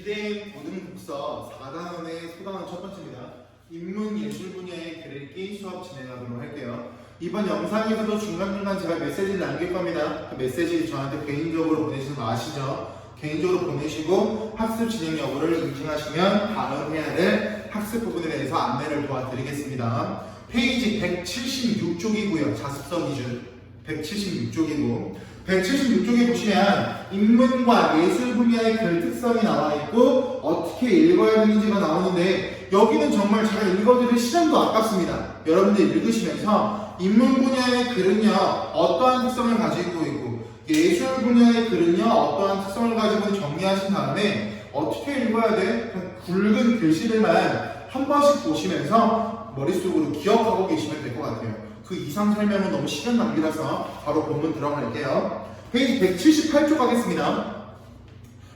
비대인 고등국서 4단원의 소단원 첫 번째입니다. 인문 예술 분야의 글읽기 수업 진행하도록 할게요. 이번 영상에서도 중간중간 제가 메시지를 남길 겁니다. 그 메시지 저한테 개인적으로 보내시는 거 아시죠? 개인적으로 보내시고 학습 진행 여부를 인증하시면 다음 해야 될 학습 부분에 대해서 안내를 도와드리겠습니다. 페이지 176쪽이고요. 자습서 기준 176쪽이고 176쪽에 보시면 인문과 예술 분야의 글 특성이 나와 있고 어떻게 읽어야 되는지가 나오는데 여기는 정말 제가 읽어드릴 시간도 아깝습니다. 여러분들 읽으시면서 인문 분야의 글은요 어떠한 특성을 가지고 있고 예술 분야의 글은요 어떠한 특성을 가지고 정리하신 다음에 어떻게 읽어야 돼? 굵은 글씨들만 한 번씩 보시면서 머릿속으로 기억하고 계시면 될 것 같아요. 그 이상 설명은 너무 시간 낭비라서 바로 본문 들어갈게요. 페이지 178쪽 가겠습니다.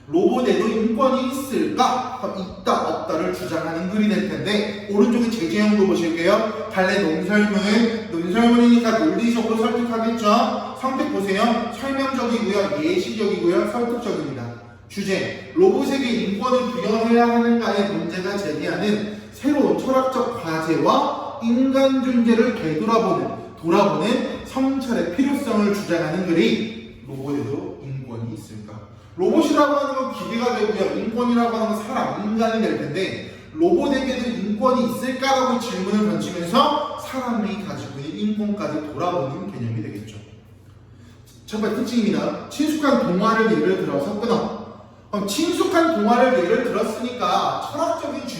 로봇에도 인권이 있을까? 그럼 있다 없다를 주장하는 글이 될 텐데 오른쪽에 제재형도 보실게요. 갈래 논설문, 논설문이니까 논리적으로 설득하겠죠. 선택 보세요. 설명적이고요, 예시적이고요, 설득적입니다. 주제 로봇에게 인권을 부여해야 하는가의 문제가 제기하는 새로운 철학적 과제와 인간 존재를 되돌아보는 돌아보는 성찰의 필요성을 주장하는 글이 로봇에도 인권이 있을까? 로봇이라고 하는 건 기계가 되고요. 인권이라고 하는 건 사람, 인간이 될 텐데 로봇에게도 인권이 있을까라고 질문을 던지면서 사람이 가지고 있는 인권까지 돌아보는 개념이 되겠죠. 첫 번째 특징입니다. 친숙한 동화를 예를 끊어. 그럼 친숙한 동화를 예를 들었으니까 철학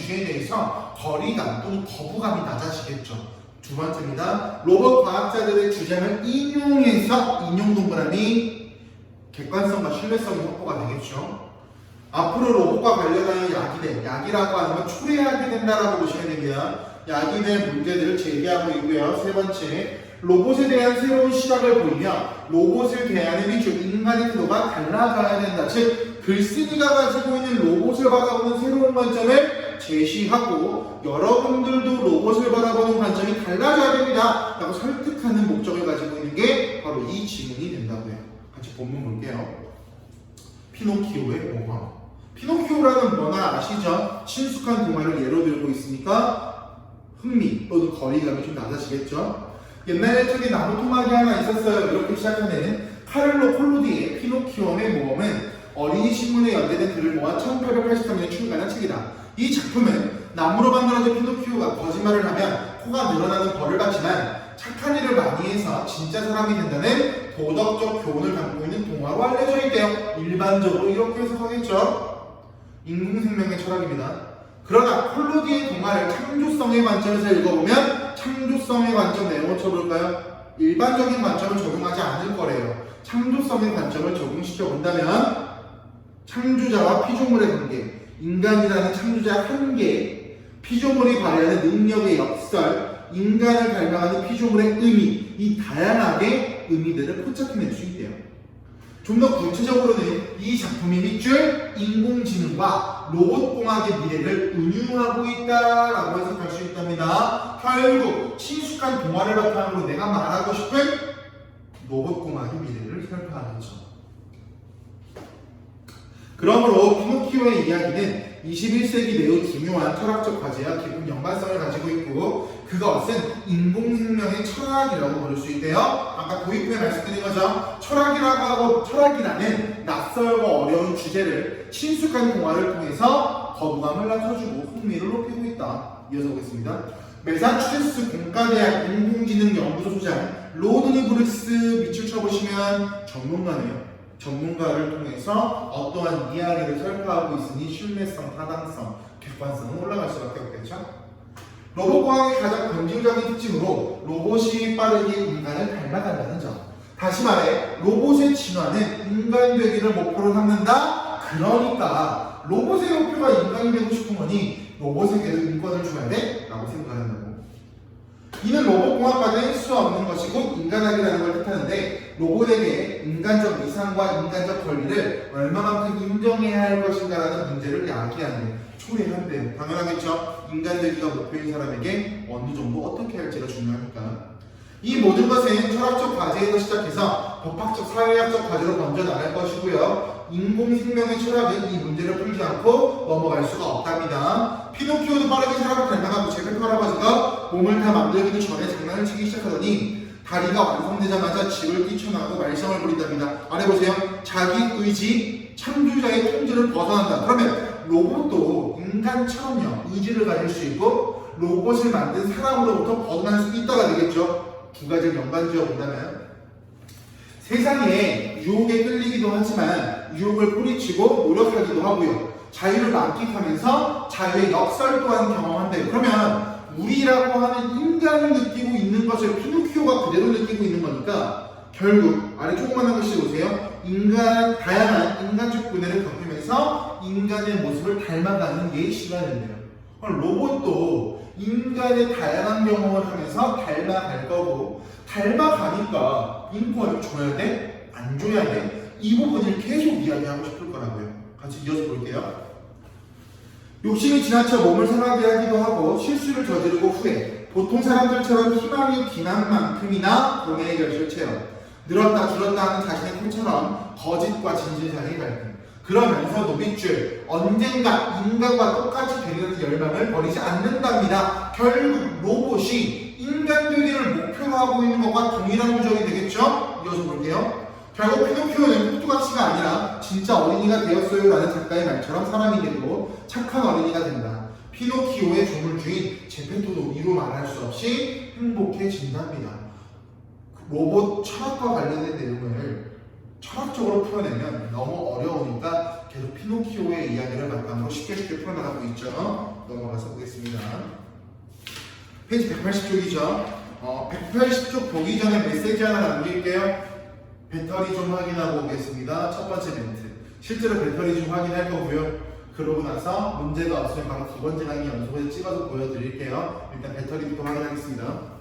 주제에 대해서 거리감 또는 거부감이 낮아지겠죠. 두 번째입니다. 로봇 과학자들의 주장을 인용해서 인용 동그라미 객관성과 신뢰성이 확보가 되겠죠. 앞으로 로봇과 관련하여 야기된, 약이라고 하는 건 초래하게 된다라고 보시면 됩니다. 약이 될 문제들을 제기하고 있고요. 세 번째, 로봇에 대한 새로운 시각을 보이며 로봇을 대하는 인간의 태도가 달라져야 된다. 즉, 글쓴이가 가지고 있는 로봇을 바라보는 새로운 관점을 제시하고 여러분들도 로봇을 바라보는 관점이 달라져야 됩니다. 라고 설득하는 목적을 가지고 있는 게 바로 이 지문이 된다고요. 같이 본문 볼게요. 피노키오의 모험. 피노키오라는 뭐나 아시죠? 친숙한 동화를 예로 들고 있으니까 흥미 또는 거리감이 좀 낮아지겠죠? 옛날에 저기 나무 토막이 하나 있었어요. 이렇게 시작하는 카를로 콜로디의 피노키오의 모험은 어린이 신문에 연재된 글을 모아 1883년에 출간한 책이다. 이 작품은 나무로 만들어진 피노키오가 거짓말을 하면 코가 늘어나는 벌을 받지만 착한 일을 많이 해서 진짜 사람이 된다는 도덕적 교훈을 담고 있는 동화로 알려져 있대요. 일반적으로 이렇게 해석하겠죠. 인공생명의 철학입니다. 그러나 콜로디의 동화를 창조성의 관점에서 읽어보면 창조성의 관점 내용을 쳐볼까요? 일반적인 관점을 적용하지 않을 거래요. 창조성의 관점을 적용시켜 본다면 창조자와 피조물의 관계, 인간이라는 창조자 한계, 피조물이 발휘하는 능력의 역설, 인간을 발명하는 피조물의 의미, 이 다양하게 의미들을 포착해낼 수 있대요. 좀 더 구체적으로는 이 작품이 밑줄 인공지능과 로봇공학의 미래를 은유하고 있다라고 해석할 수 있답니다. 결국 친숙한 동화를 바탕으로 내가 말하고 싶은 로봇공학의 미래를 설파하겠죠. 그러므로 피노키오의 이야기는 21세기 매우 중요한 철학적 과제와 깊은 연관성을 가지고 있고 그것은 인공생명의 철학이라고 부를 수 있대요. 아까 도입부에 말씀드린 거죠. 철학이라고 하고 철학이라는 낯설고 어려운 주제를 친숙한 동화를 통해서 거부감을 낮춰주고 흥미를 높이고 있다. 이어서 보겠습니다. 메사추세츠 공과대학 인공지능 연구소 소장 로드니 브룩스 밑줄 쳐보시면 전문가네요. 전문가를 통해서 어떠한 이야기를 설파하고 있으니 신뢰성, 타당성, 객관성은 올라갈 수밖에 없겠죠. 로봇과학의 가장 본질적인 특징으로 로봇이 빠르게 인간을 닮아간다는 점. 다시 말해 로봇의 진화는 인간 되기를 목표로 삼는다. 그러니까 로봇의 목표가 인간이 되고 싶은 거니 로봇에게도 인권을 줘야 돼? 라고 생각한다고. 이는 로봇공학과는 할수 없는 것이고 인간학이라는 걸 뜻하는데 로봇에게 인간적 이상과 인간적 권리를 얼마만큼 인정해야 할 것인가라는 문제를 야기하는 초래한데 당연하겠죠. 인간 되기가 목표인 사람에게 어느 정도 어떻게 할지가 중요하니까. 이 모든 것은 철학적 과제에서 시작해서 법학적 사회학적 과제로 번져 나갈 것이고요. 인공생명의 철학은 이 문제를 풀지 않고 넘어갈 수가 없답니다. 피노키오도 빠르게 사람을 닮아가고 제페토 할아버지가 몸을 다 만들기 전에 장난을 치기 시작하더니 다리가 완성되자마자 집을 뛰쳐나가고 말썽을 부린답니다. 아래 보세요. 자기 의지, 창조자의 통제를 벗어난다. 그러면 로봇도 인간처럼요 의지를 가질 수 있고 로봇을 만든 사람으로부터 벗어날 수 있다가 되겠죠. 두 가지를 연관지어 본다면 세상에 유혹에 끌리기도 하지만 유혹을 뿌리치고 노력하기도 하고요. 자유를 만끽하면서 자유의 역설 또한 경험한대요. 그러면 우리라고 하는 인간을 느끼고 있는 것을 피노키오가 그대로 느끼고 있는 거니까 결국 아래 조그만한 것이 보세요. 인간 다양한 인간적 분해를 겪으면서 인간의 모습을 닮아가는 게. 그럼 로봇도 인간의 다양한 경험을 하면서 닮아갈 거고 닮아가니까 인권을 줘야 돼? 안 줘야 돼? 이 부분을 계속 이야기하고 싶을 거라고요. 같이 이어서 볼게요. 욕심이 지나쳐 몸을 상하게 하기도 하고 실수를 저지르고 후에 보통 사람들처럼 희망이 비난만큼이나 공의 결실 체험 늘었다 줄었다 하는 자신의 꿈처럼 거짓과 진실 사이의 갈등 그러면서도 밑줄 언젠가 인간과 똑같이 되려는 열망을 버리지 않는답니다 결국 로봇이 인간 되기를 목표로 하고 있는 것과 동일한 구조이 되겠죠? 이어서 볼게요 결국 피노키오는 푸투각시가 아니라 진짜 어린이가 되었어요 라는 작가의 말처럼 사람이 되고 착한 어린이가 된다. 피노키오의 조물주인 제페토도 이루 말할 수 없이 행복해진답니다. 로봇 철학과 관련된 내용을 철학적으로 풀어내면 너무 어려우니까 계속 피노키오의 이야기를 바탕으로 쉽게 쉽게 풀어나가고 있죠. 넘어가서 보겠습니다. 페이지 180쪽이죠. 어, 180쪽 보기 전에 메시지 하나 남길게요. 배터리 좀 확인하고 오겠습니다. 첫 번째 멘트. 실제로 배터리 좀 확인할 거고요. 그러고 나서 문제가 없으면 바로 두 번째 강의 연속해서 찍어서 보여드릴게요. 일단 배터리부터 확인하겠습니다.